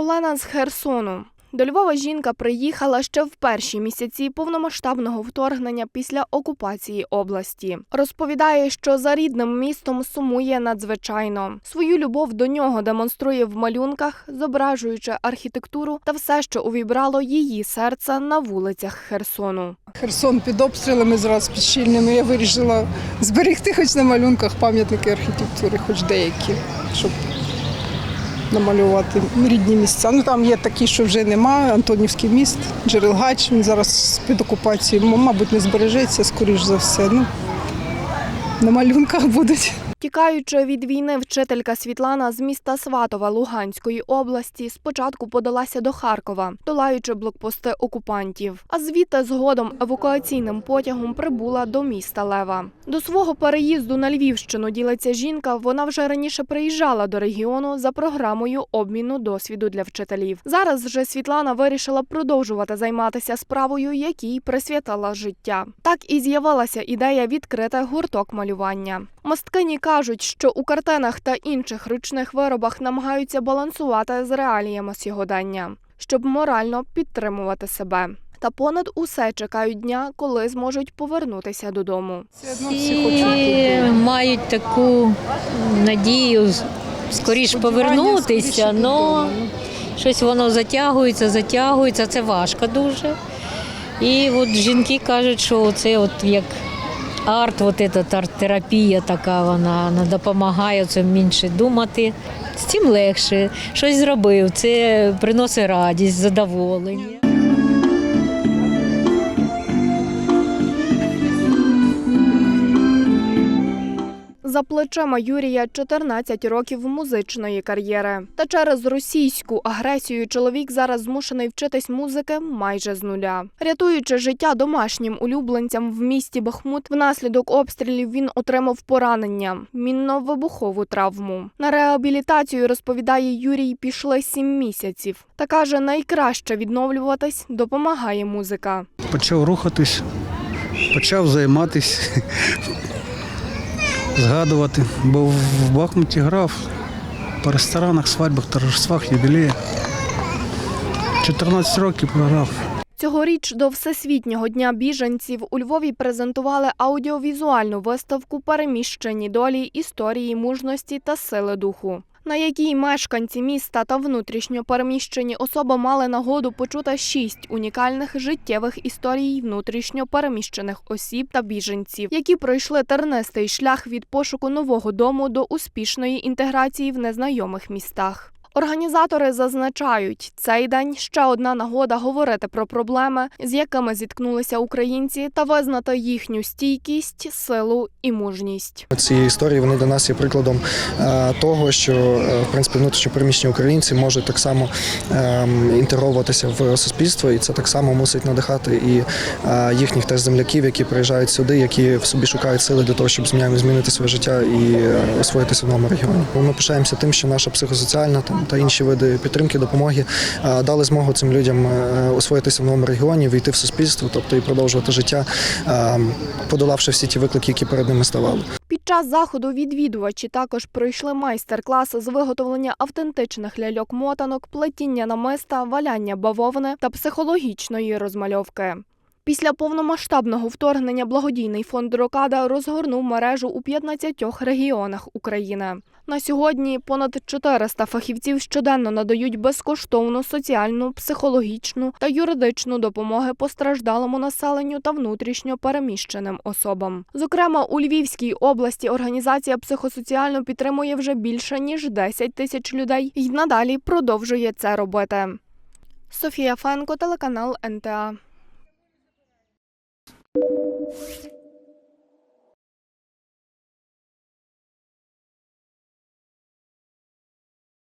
Олена з Херсону. До Львова жінка приїхала ще в перші місяці повномасштабного вторгнення після окупації області. Розповідає, що за рідним містом сумує надзвичайно. Свою любов до нього демонструє в малюнках, зображуючи архітектуру та все, що увібрало її серце на вулицях Херсону. Херсон під обстрілами зараз під щільними. Я вирішила зберегти хоч на малюнках пам'ятники архітектури, хоч деякі, щоб намалювати рідні місця. Ну там є такі, що вже немає. Антонівський міст, Джерелгач, він зараз під окупацією, мабуть, не збережеться, скоріш за все. Ну, на малюнках будуть. Тікаючи від війни, вчителька Світлана з міста Сватова Луганської області спочатку подалася до Харкова, долаючи блокпости окупантів. А звідти згодом евакуаційним потягом прибула до міста Лева. До свого переїзду на Львівщину ділиться жінка. Вона вже раніше приїжджала до регіону за програмою обміну досвіду для вчителів. Зараз же Світлана вирішила продовжувати займатися справою, якій присвятила життя. Так і з'явилася ідея відкрити гурток малювання. Мосткині кажуть, що у картинах та інших ручних виробах намагаються балансувати з реаліями сьогодення, щоб морально підтримувати себе. Та понад усе чекають дня, коли зможуть повернутися додому. Всі мають таку надію скоріш повернутися, але щось воно затягується, затягується, це важко дуже. І от жінки кажуть, що це от як арт, от этот арт-терапія така, вона, вона допомагає цим менше думати. З цим легше. Щось зробив, це приносить радість, задоволення. За плечима Юрія 14 років музичної кар'єри. Та через російську агресію чоловік зараз змушений вчитись музики майже з нуля. Рятуючи життя домашнім улюбленцям в місті Бахмут, внаслідок обстрілів він отримав поранення мінно-вибухову травму. На реабілітацію розповідає Юрій, пішли сім місяців. Та каже, найкраще відновлюватись допомагає музика. почав рухатись, почав займатися, згадувати, бо в Бахмуті грав по ресторанах, свадьбах, торжествах, юбілеях. 14 років програв. Цьогоріч до Всесвітнього дня біженців у Львові презентували аудіовізуальну виставку Переміщені долі історії мужності та сили духу. На якій мешканці міста та внутрішньо переміщені особи мали нагоду почути шість унікальних життєвих історій внутрішньо переміщених осіб та біженців, які пройшли тернистий шлях від пошуку нового дому до успішної інтеграції в незнайомих містах. Організатори зазначають, цей день ще одна нагода говорити про проблеми, з якими зіткнулися українці, та визнати їхню стійкість, силу і мужність. Ці історії вони для нас є прикладом е, того, що е, в принципі внутрішньопереміщені українці можуть так само ем, інтегровуватися в суспільство, і це так само мусить надихати і е, їхніх теж земляків, які приїжджають сюди, які в собі шукають сили для того, щоб змінити своє життя і освоїтися в новому регіоні. Ми пишаємося тим, що наша психосоціальна там та інші види підтримки, допомоги е, дали змогу цим людям е, освоїтися в новому регіоні, війти в суспільство, тобто і продовжувати життя, е, подолавши всі ті виклики, які перед ними ставали. Під час заходу відвідувачі також пройшли майстер-клас з виготовлення автентичних ляльок-мотанок, плетіння намиста, валяння бавовни та психологічної розмальовки. Після повномасштабного вторгнення благодійний фонд Рокада розгорнув мережу у 15 регіонах України. На сьогодні понад 400 фахівців щоденно надають безкоштовну соціальну, психологічну та юридичну допомоги постраждалому населенню та внутрішньо переміщеним особам. Зокрема, у Львівській області організація психосоціально підтримує вже більше ніж 10 тисяч людей і надалі продовжує це робити. Софія Фенко, телеканал НТА.